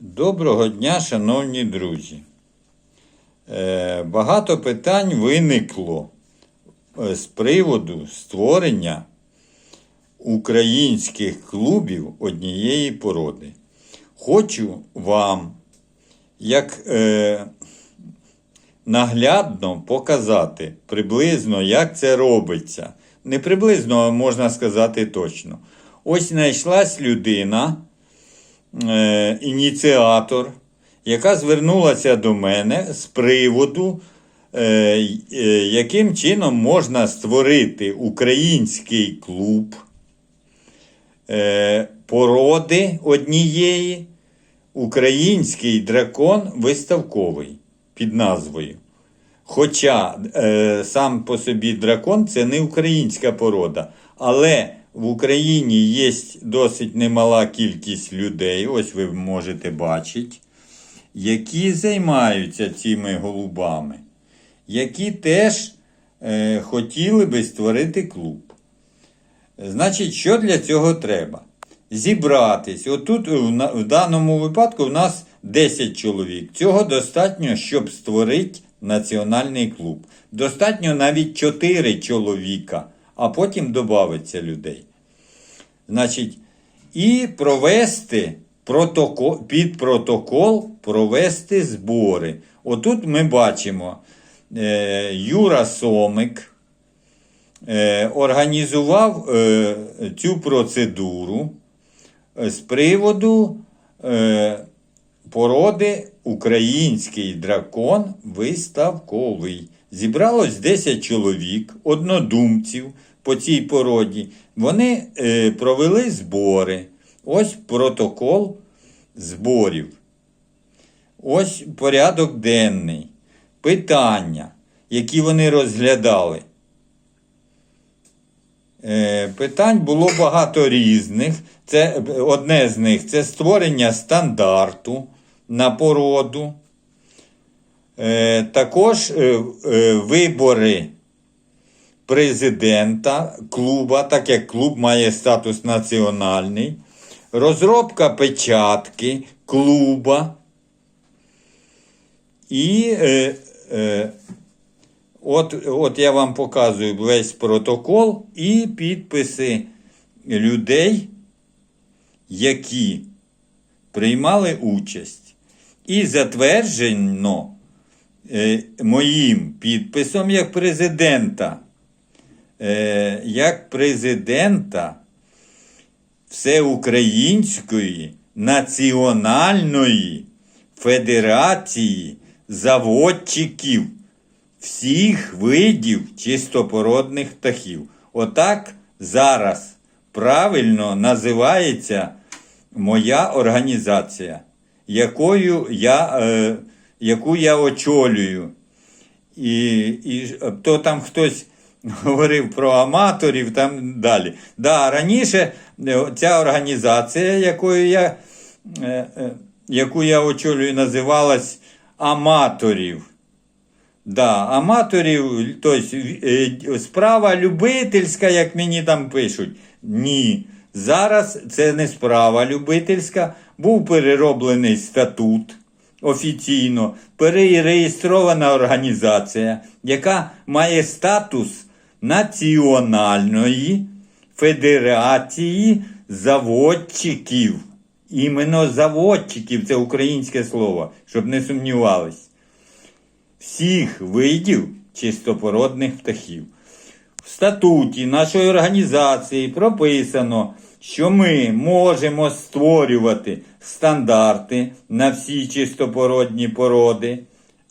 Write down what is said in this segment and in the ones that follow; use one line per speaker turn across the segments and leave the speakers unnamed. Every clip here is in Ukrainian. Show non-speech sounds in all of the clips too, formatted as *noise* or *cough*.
Доброго дня, шановні друзі. Е, Багато питань виникло е, з приводу створення українських клубів однієї породи. Хочу вам, як е, наглядно показати приблизно, як це робиться. Не приблизно, а можна сказати точно. Ось знайшлась людина е, ініціатор, яка звернулася до мене з приводу, е, е, яким чином можна створити український клуб е, породи однієї, український дракон виставковий під назвою. Хоча е, сам по собі дракон це не українська порода, але в Україні є досить немала кількість людей, ось ви можете бачити, які займаються цими голубами, які теж е, хотіли би створити клуб. Значить, що для цього треба? Зібратись. Отут в, в даному випадку в нас 10 чоловік. Цього достатньо, щоб створити національний клуб. Достатньо навіть 4 чоловіка, а потім додається людей. Значить, і провести протокол, під протокол провести збори. Отут ми бачимо е, Юра Сомик е, організував е, цю процедуру е, з приводу е, породи український дракон виставковий. Зібралось 10 чоловік, однодумців по цій породі. Вони е, провели збори. Ось протокол зборів. Ось порядок денний. Питання, які вони розглядали. Е, Питань було багато різних. Це, одне з них це створення стандарту на породу. Е, Також е, е, вибори президента клуба, так як клуб має статус національний. Розробка печатки клуба. І е, е, От, от я вам показую весь протокол і підписи людей, які приймали участь. І затверджено е, моїм підписом як президента, як президента Всеукраїнської національної федерації заводчиків всіх видів чистопородних птахів. Отак зараз правильно називається моя організація, якою я, е, яку я очолюю. І, і то там хтось *laughs* говорив про аматорів там далі. Да, раніше е, ця організація, якою я, е, е, яку я очолюю, називалась аматорів. Да, аматорів, тобто справа любительська, як мені там пишуть. Ні. Зараз це не справа любительська. Був перероблений статут офіційно, перереєстрована організація, яка має статус Національної Федерації заводчиків. Іменно заводчиків, це українське слово, щоб не сумнівались всіх видів чистопородних птахів. В статуті нашої організації прописано, що ми можемо створювати стандарти на всі чистопородні породи.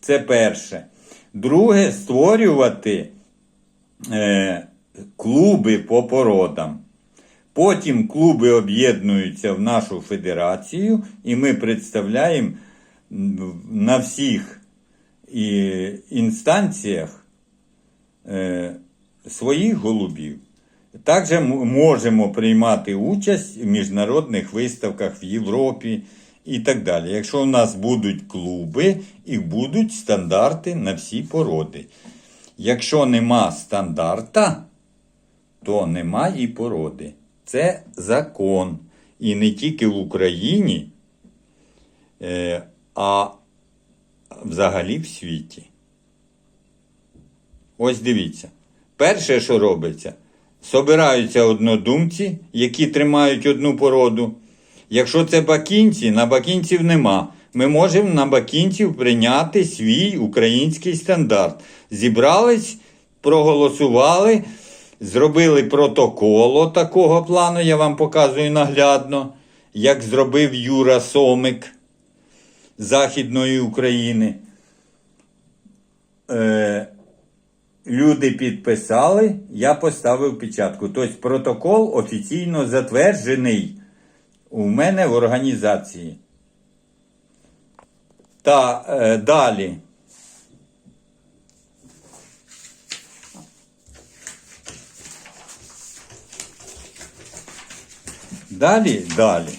Це перше. Друге, створювати е, клуби по породам. Потім клуби об'єднуються в нашу федерацію, і ми представляємо на всіх інстанціях е, своїх голубів. Також можемо приймати участь в міжнародних виставках в Європі і так далі. Якщо у нас будуть клуби і будуть стандарти на всі породи. Якщо нема стандарта, то нема і породи. Це закон. І не тільки в Україні, е, а взагалі в світі. Ось дивіться. Перше, що робиться, собираються однодумці, які тримають одну породу. Якщо це бакінці, на бакінців нема. Ми можемо на бакінців прийняти свій український стандарт. Зібрались, проголосували, зробили протокол такого плану, я вам показую наглядно, як зробив Юра Сомик Західної України. Е, люди підписали, я поставив печатку. Тобто протокол офіційно затверджений у мене в організації. Та е, далі. Далі, далі.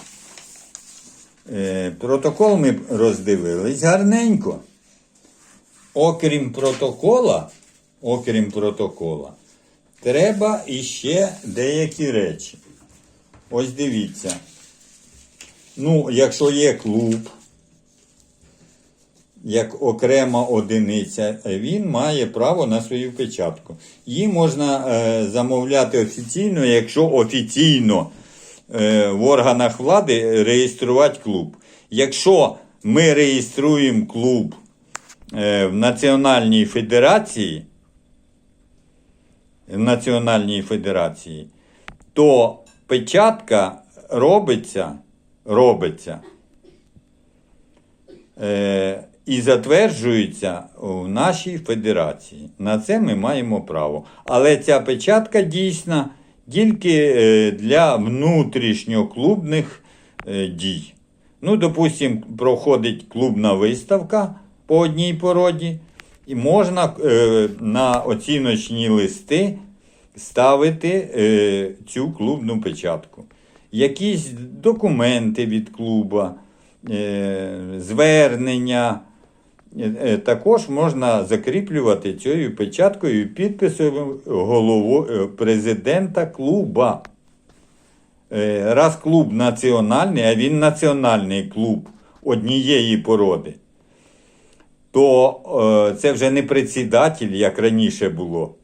Е, протокол ми роздивились гарненько. Окрім протокола, окрім протокола, треба іще деякі речі. Ось дивіться. Ну, якщо є клуб, як окрема одиниця, він має право на свою печатку. Її можна е, замовляти офіційно, якщо офіційно е, в органах влади реєструвати клуб. Якщо ми реєструємо клуб е, в Національній Федерації, в Національній Федерації, то печатка робиться, робиться е, і затверджується у нашій федерації. На це ми маємо право. Але ця печатка дійсна тільки е, для внутрішньоклубних е, дій. Ну, допустимо, проходить клубна виставка по одній породі, і можна е, на оціночні листи ставити цю клубну печатку. Якісь документи від клуба, звернення. Е, е, Також можна закріплювати цією печаткою і підписом голово, е, президента клуба. Раз клуб національний, а він національний клуб однієї породи, то це вже не председатель, як раніше було.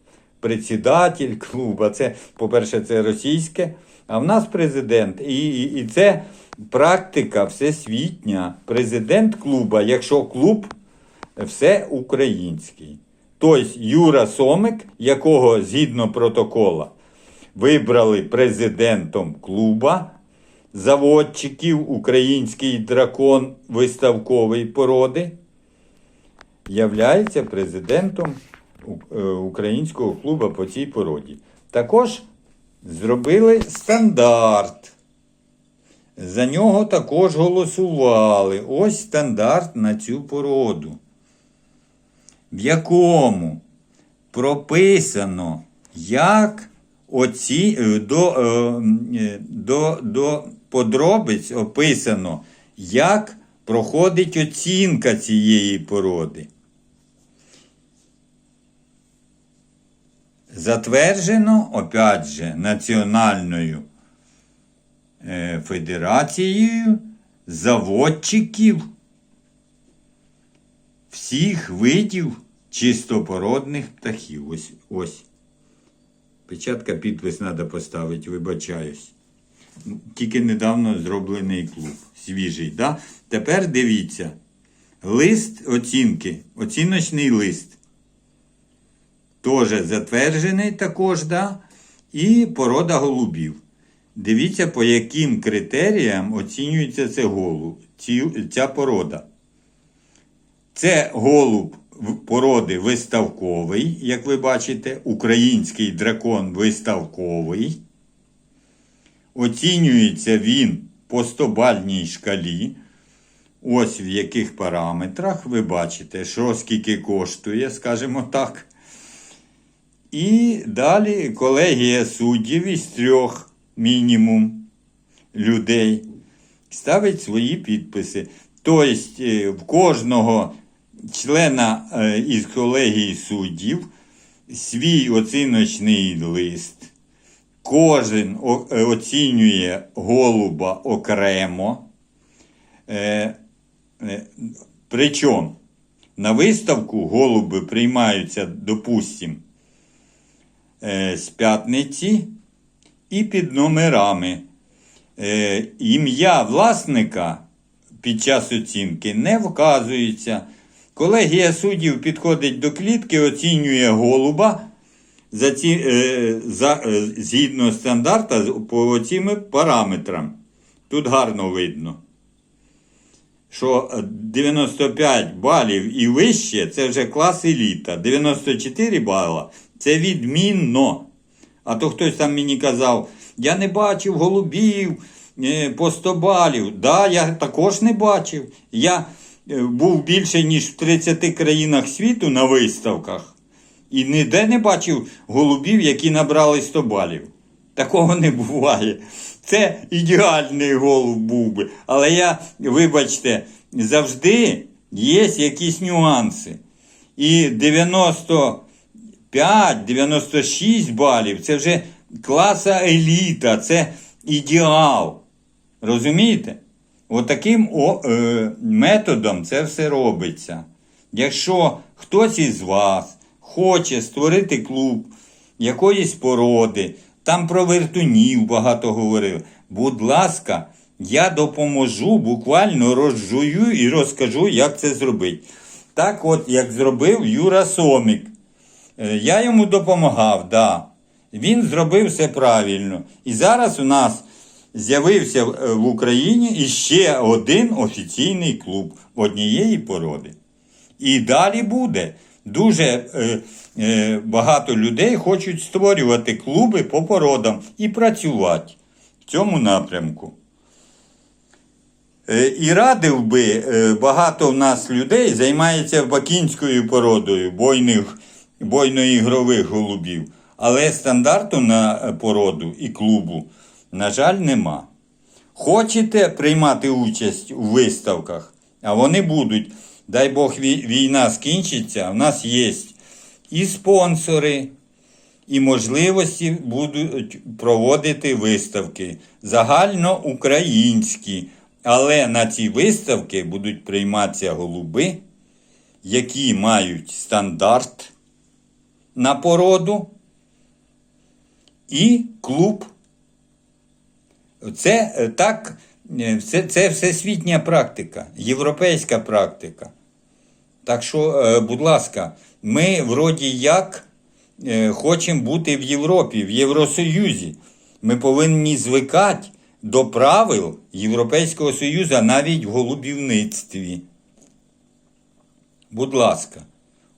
Председатель клуба, це, по-перше, це російське, а в нас президент. І, і, і це практика всесвітня. Президент клуба, якщо клуб все український. Тобто Юра Сомик, якого згідно протокола вибрали президентом клуба заводчиків Український дракон виставкової породи, являється президентом е, українського клуба по цій породі. Також зробили стандарт. За нього також голосували. Ось стандарт на цю породу, в якому прописано, як оці, е, до, е, е, до, до подробиць описано, як проходить оцінка цієї породи. Затверджено, опять же, Національною федерацією заводчиків всіх видів чистопородних птахів. Ось, ось. Печатка, підпис треба поставити, вибачаюсь. Тільки недавно зроблений клуб. Свіжий. Да? Тепер дивіться. Лист оцінки, оціночний лист. Теж затверджений також, да? і порода голубів. Дивіться, по яким критеріям оцінюється це голуб, ця порода. Це голуб породи виставковий, як ви бачите, український дракон виставковий. Оцінюється він по 100-бальній шкалі. Ось в яких параметрах ви бачите, що скільки коштує, скажімо так. І далі колегія суддів із трьох мінімум людей ставить свої підписи. Тобто е, в кожного члена е, із колегії суддів свій оціночний лист. Кожен е, оцінює голуба окремо. Е, Причому на виставку голуби приймаються, допустим, е, з п'ятниці і під номерами. Ім'я власника під час оцінки не вказується. Колегія суддів підходить до клітки, оцінює голуба за ці, е, за, е, згідно стандарта по цими параметрам. Тут гарно видно, що е, 95 балів і вище це вже клас еліта. 94 бала це відмінно. А то хтось там мені казав, я не бачив голубів е, по 100 балів. Да, я також не бачив. Я був більше, ніж в 30 країнах світу на виставках. І ніде не бачив голубів, які набрали 100 балів. Такого не буває. Це ідеальний голуб був би. Але я, вибачте, завжди є якісь нюанси. І 95-96 балів це вже класа еліта, це ідеал. Розумієте? Отаким о, е, методом це все робиться. Якщо хтось із вас хоче створити клуб якоїсь породи, там про вертунів багато говорили, будь ласка, я допоможу, буквально розжую і розкажу, як це зробити. Так от, як зробив Юра Сомік. Е, Я йому допомагав, да. Він зробив все правильно. І зараз у нас з'явився в е, в Україні іще один офіційний клуб однієї породи. І далі буде. Дуже е, е, багато людей хочуть створювати клуби по породам і працювати в цьому напрямку. Е, І радив би, е, багато в нас людей займається бакінською породою бойних, бойно-ігрових голубів. Але стандарту на породу і клубу, на жаль, нема. Хочете приймати участь у виставках, а вони будуть, дай Бог, війна скінчиться, в нас є і спонсори, і можливості будуть проводити виставки загальноукраїнські. Але на ці виставки будуть прийматися голуби, які мають стандарт на породу і клуб. Це е, так, е, це, це всесвітня практика, європейська практика. Так що, е, будь ласка, ми вроді як хочемо бути в Європі, в Євросоюзі. Ми повинні звикати до правил Європейського Союзу навіть в голубівництві. Будь ласка,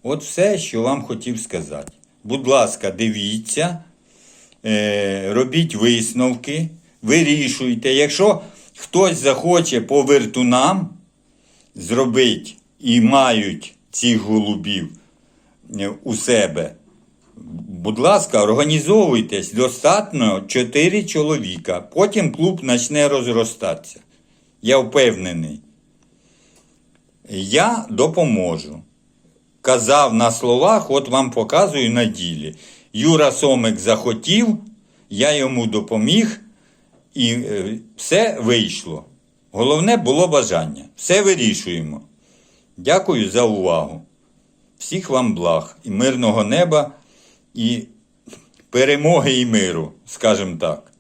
от все, що вам хотів сказати. Будь ласка, дивіться, робіть висновки, вирішуйте. Якщо хтось захоче по вертунам зробити і мають цих голубів е, у себе, будь ласка, організовуйтесь достатньо 4 чоловіка. Потім клуб почне розростатися. Я впевнений. Я допоможу. Казав на словах, от вам показую на ділі. Юра Сомик захотів, я йому допоміг, і е, все вийшло. Головне було бажання. Все вирішуємо. Дякую за увагу. Всіх вам благ і мирного неба, і перемоги і миру, скажімо так.